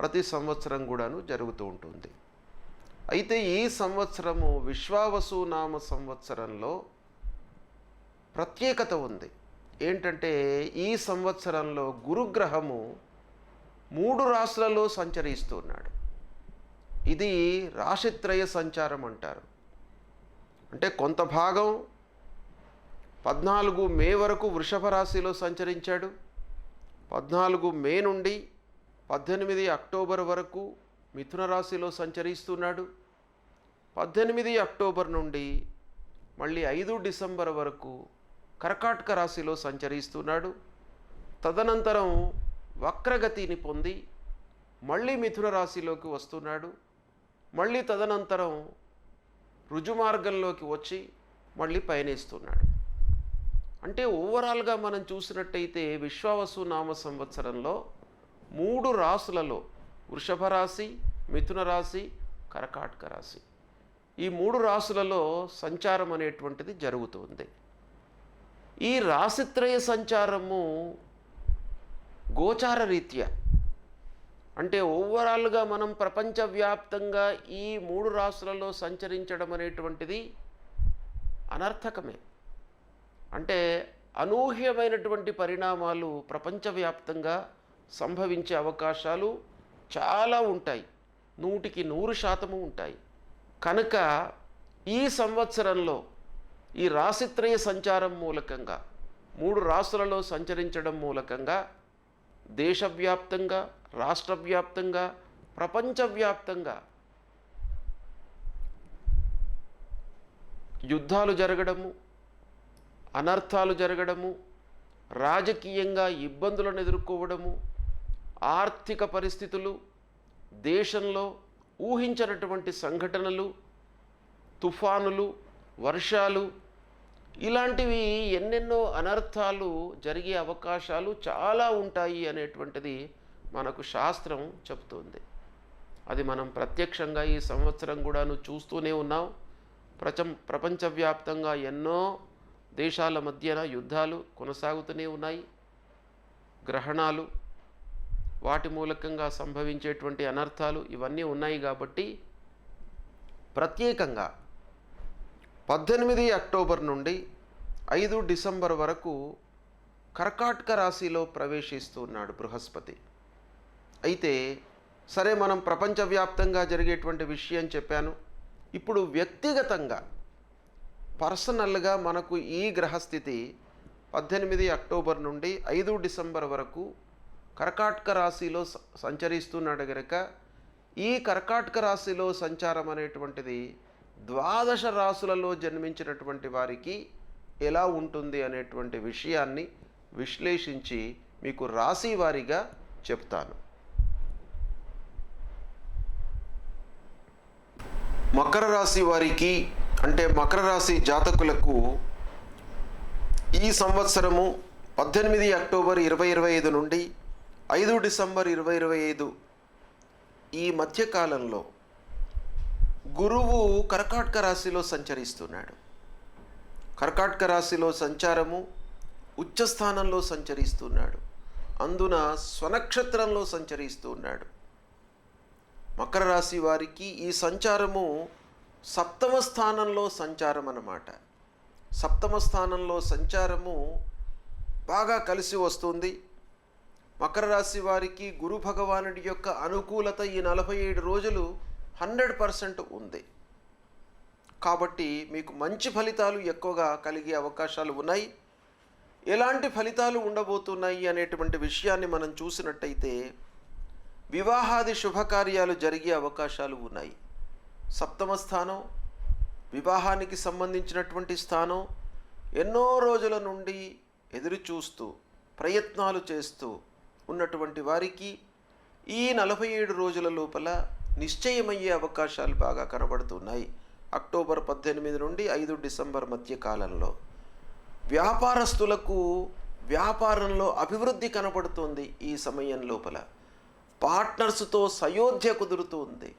ప్రతి సంవత్సరం కూడాను జరుగుతూ ఉంటుంది. అయితే ఈ సంవత్సరము విశ్వావసు నామ సంవత్సరంలో ప్రత్యేకత ఉంది. ఏంటంటే ఈ సంవత్సరంలో గురుగ్రహము మూడు రాశులలో సంచరిస్తున్నాడు ఇది రాశిత్రయ సంచారం అంటారు. అంటే కొంత భాగం పద్నాలుగు మే వరకు వృషభ రాశిలో సంచరించాడు. పద్నాలుగు మే నుండి పద్దెనిమిది అక్టోబర్ వరకు మిథున రాశిలో సంచరిస్తున్నాడు. పద్దెనిమిది అక్టోబర్ నుండి మళ్ళీ ఐదు డిసెంబర్ వరకు కర్కాటక రాశిలో సంచరిస్తున్నాడు. తదనంతరం వక్రగతిని పొంది మళ్ళీ మిథున రాశిలోకి వస్తున్నాడు. మళ్ళీ తదనంతరం రుజుమార్గంలోకి వచ్చి మళ్ళీ పయనిస్తున్నాడు. అంటే ఓవరాల్గా మనం చూసినట్టయితే విశ్వావసు నామ సంవత్సరంలో మూడు రాసులలో వృషభ రాశి మిథున రాశి కరకాటక రాశి. ఈ మూడు రాసులలో సంచారం అనేటువంటిది జరుగుతుంది. ఈ రాశిత్రయ సంచారము గోచార రీత్యా. అంటే ఓవరాల్గా మనం ప్రపంచవ్యాప్తంగా ఈ మూడు రాసులలో సంచరించడం అనేటువంటిది అనర్థకమే. అంటే అనూహ్యమైనటువంటి పరిణామాలు ప్రపంచవ్యాప్తంగా సంభవించే అవకాశాలు చాలా ఉంటాయి. నూటికి నూరు శాతము ఉంటాయి. కనుక ఈ సంవత్సరంలో ఈ రాశిత్రయ సంచారం మూలకంగా మూడు రాసులలో సంచరించడం మూలకంగా దేశవ్యాప్తంగా రాష్ట్రవ్యాప్తంగా ప్రపంచవ్యాప్తంగా యుద్ధాలు జరగడము అనర్థాలు జరగడము రాజకీయంగా ఇబ్బందులను ఎదుర్కోవడము ఆర్థిక పరిస్థితులు దేశంలో ఊహించినటువంటి సంఘటనలు తుఫానులు వర్షాలు ఇలాంటివి ఎన్నెన్నో అనర్థాలు జరిగే అవకాశాలు చాలా ఉంటాయి అనేటువంటిది మనకు శాస్త్రం చెప్తుంది అది మనం ప్రత్యక్షంగా ఈ సంవత్సరం కూడాను చూస్తూనే ఉన్నాం. ప్రచం ప్రపంచవ్యాప్తంగా ఎన్నో దేశాల మధ్యన యుద్ధాలు కొనసాగుతూనే ఉన్నాయి. గ్రహణాలు వాటి మూలకంగా సంభవించేటువంటి అనర్థాలు ఇవన్నీ ఉన్నాయి కాబట్టి ప్రత్యేకంగా పద్దెనిమిది అక్టోబర్ నుండి ఐదు డిసెంబర్ వరకు కర్కాటక రాశిలో ప్రవేశిస్తున్నాడు బృహస్పతి. అయితే సరే మనం ప్రపంచవ్యాప్తంగా జరిగేటువంటి విషయం చెప్పాను. ఇప్పుడు వ్యక్తిగతంగా పర్సనల్గా మనకు ఈ గ్రహస్థితి పద్దెనిమిది అక్టోబర్ నుండి ఐదు డిసెంబర్ వరకు కర్కాటక రాశిలో స- సంచరిస్తున్నాడు గనక ఈ కర్కాటక రాశిలో సంచారం అనేటువంటిది ద్వాదశ రాశులలో జన్మించినటువంటి వారికి ఎలా ఉంటుంది అనేటువంటి విషయాన్ని విశ్లేషించి మీకు రాశి వారీగా చెప్తాను. మకర రాశి వారికి అంటే మకర రాశి జాతకులకు ఈ సంవత్సరము పద్దెనిమిది అక్టోబర్ ఇరవై ఇరవై ఐదు నుండి ఐదు డిసెంబర్ ఇరవై ఇరవై ఐదు ఈ మధ్యకాలంలో గురువు కర్కాటక రాశిలో సంచరిస్తున్నాడు. కర్కాటక రాశిలో సంచారము ఉచ్చస్థానంలో సంచరిస్తున్నాడు. అందున స్వనక్షత్రంలో సంచరిస్తున్నాడు. మకర రాశి వారికి ఈ సంచారము సప్తమ స్థానంలో సంచారం అన్నమాట. సప్తమ స్థానంలో సంచారము బాగా కలిసి వస్తుంది. మకర రాశి వారికి గురు భగవానుడి యొక్క అనుకూలత ఈ నలభై ఏడు రోజులు హండ్రెడ్ పర్సెంట్ ఉంది. కాబట్టి మీకు మంచి ఫలితాలు ఎక్కువగా కలిగే అవకాశాలు ఉన్నాయి. ఎలాంటి ఫలితాలు ఉండబోతున్నాయి అనేటువంటి విషయాన్ని మనం చూసినట్టయితే వివాహాది శుభకార్యాలు జరిగే అవకాశాలు ఉన్నాయి. సప్తమ స్థానం వివాహానికి సంబంధించినటువంటి స్థానం ఎన్నో రోజుల నుండి ఎదురు చూస్తూ ప్రయత్నాలు చేస్తూ ఉన్నటువంటి వారికి ఈ నలభై ఏడు రోజుల లోపల నిశ్చయమయ్యే అవకాశాలు బాగా కనబడుతున్నాయి. అక్టోబర్ పద్దెనిమిది నుండి ఐదు డిసెంబర్ మధ్య కాలంలో వ్యాపారస్తులకు వ్యాపారంలో అభివృద్ధి కనబడుతుంది ఈ సమయం లోపల. పార్ట్నర్స్తో సయోధ్య కుదురుతుంది.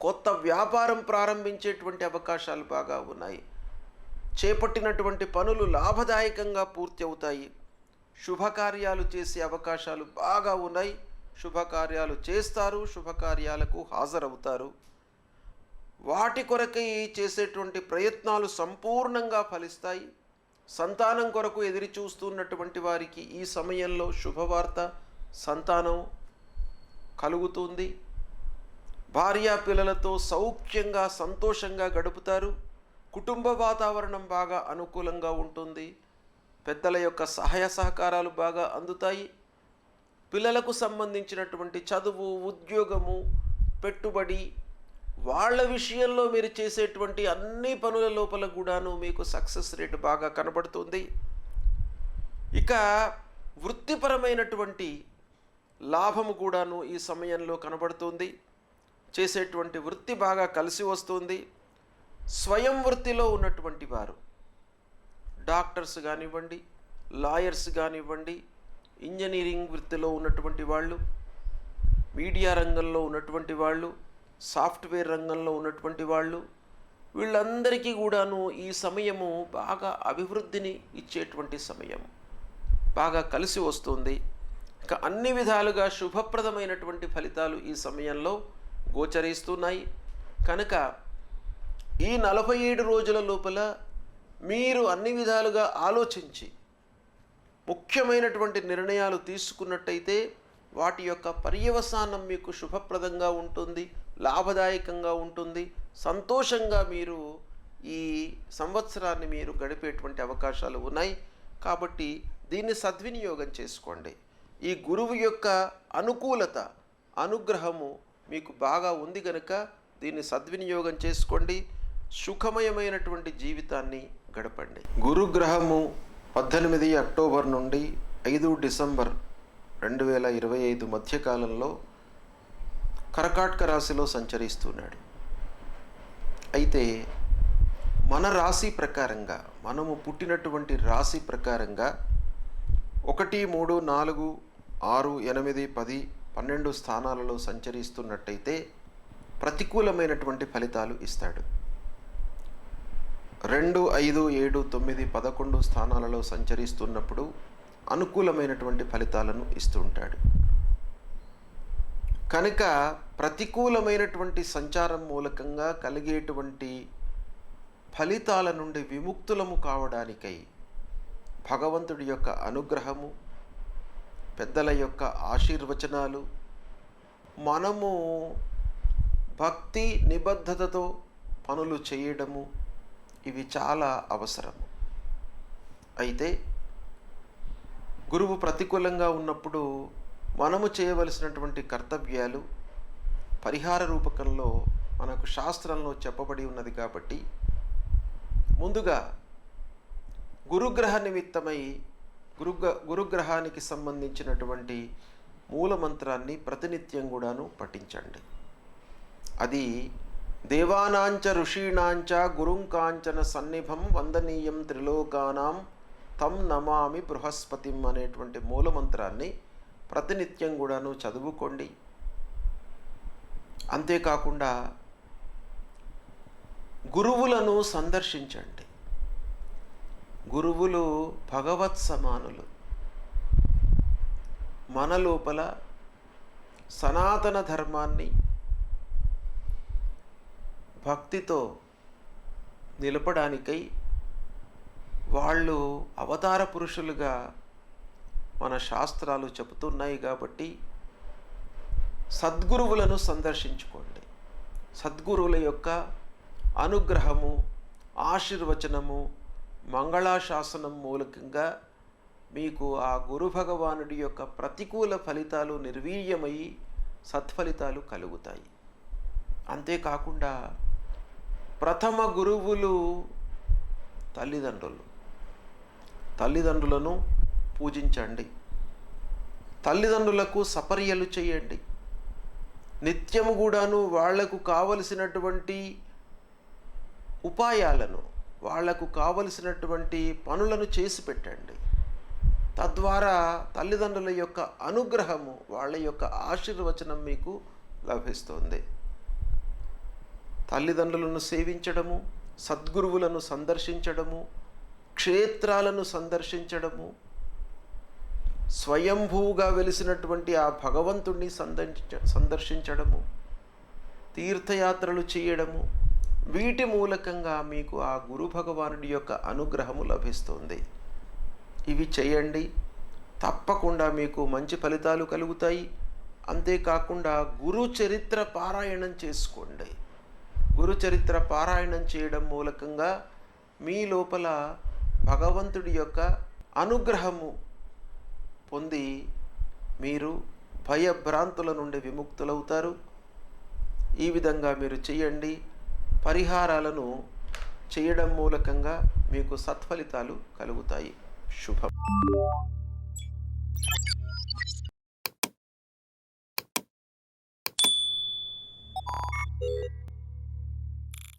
కొత్త వ్యాపారం ప్రారంభించేటువంటి అవకాశాలు బాగా ఉన్నాయి. చేపట్టినటువంటి పనులు లాభదాయకంగా పూర్తి అవుతాయి శుభకార్యాలు చేసే అవకాశాలు బాగా ఉన్నాయి. శుభకార్యాలు చేస్తారు. శుభకార్యాలకు హాజరవుతారు. వాటి కొరకై చేసేటువంటి ప్రయత్నాలు సంపూర్ణంగా ఫలిస్తాయి. సంతానం కొరకు ఎదురు చూస్తున్నటువంటి వారికి ఈ సమయంలో శుభవార్త సంతానం కలుగుతుంది. భార్యా పిల్లలతో సౌఖ్యంగా సంతోషంగా గడుపుతారు. కుటుంబ వాతావరణం బాగా అనుకూలంగా ఉంటుంది. పెద్దల యొక్క సహాయ సహకారాలు బాగా అందుతాయి. పిల్లలకు సంబంధించినటువంటి చదువు ఉద్యోగము పెట్టుబడి వాళ్ళ విషయంలో మీరు చేసేటువంటి అన్ని పనుల లోపల కూడాను మీకు సక్సెస్ రేట్ బాగా కనబడుతుంది. ఇక వృత్తిపరమైనటువంటి లాభము కూడాను ఈ సమయంలో కనబడుతుంది. చేసేటువంటి వృత్తి బాగా కలిసి వస్తుంది. స్వయం వృత్తిలో ఉన్నటువంటి వారు డాక్టర్స్ కానివ్వండి లాయర్స్ కానివ్వండి ఇంజనీరింగ్ వృత్తిలో ఉన్నటువంటి వాళ్ళు మీడియా రంగంలో ఉన్నటువంటి వాళ్ళు సాఫ్ట్వేర్ రంగంలో ఉన్నటువంటి వాళ్ళు వీళ్ళందరికీ కూడాను ఈ సమయము బాగా అభివృద్ధిని ఇచ్చేటువంటి సమయం బాగా కలిసి వస్తుంది. ఇక అన్ని విధాలుగా శుభప్రదమైనటువంటి ఫలితాలు ఈ సమయంలో గోచరిస్తున్నాయి. కనుక ఈ నలభై ఏడు రోజుల లోపల మీరు అన్ని విధాలుగా ఆలోచించి ముఖ్యమైనటువంటి నిర్ణయాలు తీసుకున్నట్టయితే వాటి యొక్క పర్యవసానం మీకు శుభప్రదంగా ఉంటుంది లాభదాయకంగా ఉంటుంది సంతోషంగా మీరు ఈ సంవత్సరాన్ని మీరు గడిపేటువంటి అవకాశాలు ఉన్నాయి. కాబట్టి దీన్ని సద్వినియోగం చేసుకోండి. ఈ గురువు యొక్క అనుకూలత అనుగ్రహము మీకు బాగా ఉంది కనుక దీన్ని సద్వినియోగం చేసుకోండి. సుఖమయమైనటువంటి జీవితాన్ని గడపండి. గురుగ్రహము పద్దెనిమిది అక్టోబర్ నుండి ఐదు డిసెంబర్ రెండు వేల ఇరవై ఐదు మధ్యకాలంలో కరకాటక రాశిలో సంచరిస్తున్నాడు. అయితే మన రాశి ప్రకారంగా మనము పుట్టినటువంటి రాశి ప్రకారంగా ఒకటి మూడు నాలుగు ఆరు ఎనిమిది పది పన్నెండు స్థానాలలో సంచరిస్తున్నట్టయితే ప్రతికూలమైనటువంటి ఫలితాలు ఇస్తాడు. రెండు ఐదు ఏడు తొమ్మిది పదకొండు స్థానాలలో సంచరిస్తున్నప్పుడు అనుకూలమైనటువంటి ఫలితాలను ఇస్తుంటాడు కనుక ప్రతికూలమైనటువంటి సంచారం మూలకంగా కలిగేటువంటి ఫలితాల నుండి విముక్తులము కావడానికై భగవంతుడి యొక్క అనుగ్రహము పెద్దల యొక్క ఆశీర్వచనాలు మనము భక్తి నిబద్ధతతో పనులు చేయడము ఇవి చాలా అవసరం. అయితే గురువు ప్రతికూలంగా ఉన్నప్పుడు మనము చేయవలసినటువంటి కర్తవ్యాలు పరిహార రూపకంలో మనకు శాస్త్రంలో చెప్పబడి ఉన్నది కాబట్టి ముందుగా గురుగ్రహ నిమిత్తమై గురుగ్ర గురుగ్రహానికి సంబంధించినటువంటి మూలమంత్రాన్ని ప్రతినిత్యం కూడాను పఠించండి. అది దేవానాంచ ఋషీణాంచ గురుంకాంచన సన్నిభం వందనీయం త్రిలోకానాం తం నమామి బృహస్పతిం అనేటువంటి మూలమంత్రాన్ని ప్రతినిత్యం కూడాను చదువుకోండి. అంతేకాకుండా గురువులను సందర్శించండి. గురువులు భగవత్ సమానులు. మన లోపల సనాతన ధర్మాన్ని భక్తితో నిలపడానికై వాళ్ళు అవతార పురుషులుగా మన శాస్త్రాలు చెబుతున్నాయి కాబట్టి సద్గురువులను సందర్శించుకోండి. సద్గురువుల యొక్క అనుగ్రహము ఆశీర్వచనము మంగళాశాసనం మూలకంగా మీకు ఆ గురు భగవానుడి యొక్క ప్రతికూల ఫలితాలు నిర్వీర్యమై సత్ఫలితాలు కలుగుతాయి. అంతేకాకుండా ప్రథమ గురువులు తల్లిదండ్రులు. తల్లిదండ్రులను పూజించండి. తల్లిదండ్రులకు సపర్యలు చేయండి. నిత్యము కూడాను వాళ్ళకు కావలసినటువంటి ఉపాయాలను వాళ్ళకు కావలసినటువంటి పనులను చేసి పెట్టండి. తద్వారా తల్లిదండ్రుల యొక్క అనుగ్రహము వాళ్ళ యొక్క ఆశీర్వచనం మీకు లభిస్తుంది. తల్లిదండ్రులను సేవించడము సద్గురువులను సందర్శించడము క్షేత్రాలను సందర్శించడము స్వయంభూగా వెలిసినటువంటి ఆ భగవంతుణ్ణి సందర్శించ సందర్శించడము తీర్థయాత్రలు చేయడము వీటి మూలకంగా మీకు ఆ గురు భగవానుడి యొక్క అనుగ్రహము లభిస్తుంది. ఇవి చేయండి. తప్పకుండా మీకు మంచి ఫలితాలు కలుగుతాయి. అంతేకాకుండా గురు చరిత్ర పారాయణం చేసుకోండి. గురు చరిత్ర పారాయణం చేయడం మూలకంగా మీ లోపల భగవంతుడి యొక్క అనుగ్రహము పొంది మీరు భయభ్రాంతుల నుండి విముక్తులవుతారు. ఈ విధంగా మీరు చేయండి. పరిహారాలను చేయడం మూలకంగా మీకు సత్ఫలితాలు కలుగుతాయి. శుభం.